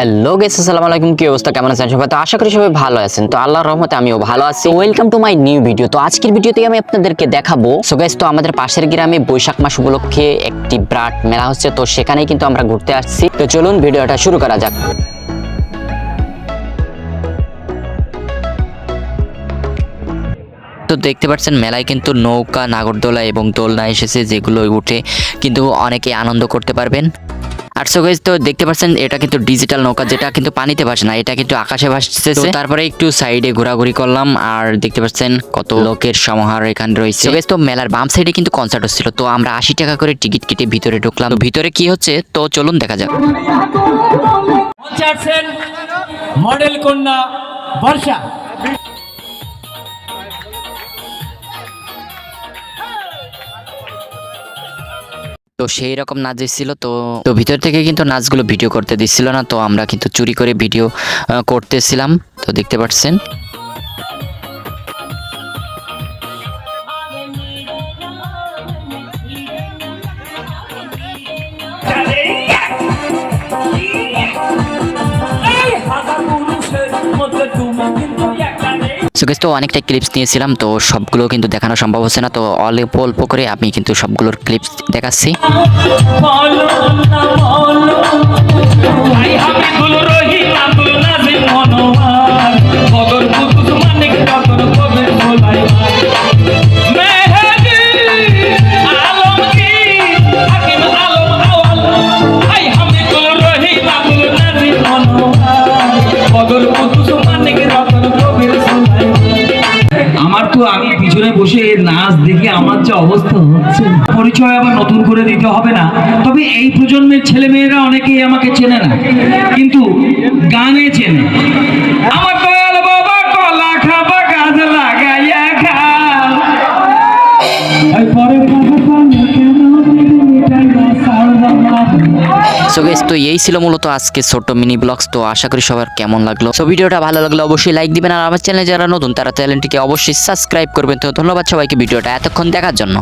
Hello guess আসসালামু আলাইকুম। কি অবস্থা? কেমন আছেন সবাই? তো আশা করি সবাই ভালো আছেন। তো আল্লাহর রহমতে আমিও ভালো আছি। Welcome to my new video তো আজকের ভিডিওতে আমি আপনাদেরকে দেখাবো। সো গাইস তো আমাদের পাশের গ্রামে বৈশাখ মাস উপলক্ষে একটি ব্রাট মেলা হচ্ছে। তো সেখানেই কিন্তু আমরা ঘুরতে আসছি। তো চলুন ভিডিওটা শুরু করা যাক। তো দেখতে পাচ্ছেন, মেলায় কিন্তু নৌকা, নাগরদোলা এবং দোলনা এসেছে যেগুলো উঠে কিন্তু অনেকে আনন্দ করতে পারবেন। আর সো গাইজ তো দেখতে পাচ্ছেন এটা কিন্তু ডিজিটাল নৌকা যেটা কিন্তু পানিতে ভাসে না এটা কিন্তু আকাশে ভাসছে তারপরে একটু সাইডে ঘোরাঘুরি করলাম আর দেখতে পাচ্ছেন কত লোকের সমাহার এখানে রয়েছে। So তো মেলার বাম সাইডে কিন্তু কনসার্ট হচ্ছিল তো আমরা আশি টাকা করে টিকিট কেটে ভিতরে ঢুকলাম। তো ভিতরে কি হচ্ছে? তো চলুন দেখা যাক। মডেল কন্যা বর্ষা। তো সেই রকম নাচ দিচ্ছিল তো তো ভিতর থেকে কিন্তু নাচগুলো ভিডিও করতে দিচ্ছিল না। তো আমরা কিন্তু চুরি করে ভিডিও করতেছিলাম। তো দেখতে পাচ্ছেন। সো গেস তো অনেকটা ক্লিপস নিয়েছিলাম তো সবগুলো কিন্তু দেখানো সম্ভব হচ্ছে না তো অল্প অল্প করে আমি কিন্তু সবগুলোর ক্লিপস দেখাচ্ছি আমার তো আমি পিছনে বসে নাচ দেখে আমার যে অবস্থা হচ্ছে, পরিচয় আবার নতুন করে দিতে হবে না। তবে এই প্রজন্মের ছেলে মেয়েরা অনেকেই আমাকে চেনে না, কিন্তু গানে চেনে। সো গাইস তো এই ছিল মূলত আজকে ছোট মিনি ব্লগস তো আশা করি সবার কেমন লাগল। সো ভিডিওটা ভালো লাগলে অবশ্যই লাইক দিবেন আর আমার চ্যানেলে যারা নতুন, তারা চ্যানেলটিকে অবশ্যই সাবস্ক্রাইব করবেন। তো ধন্যবাদ সবাইকে ভিডিওটা এতক্ষণ দেখার জন্য।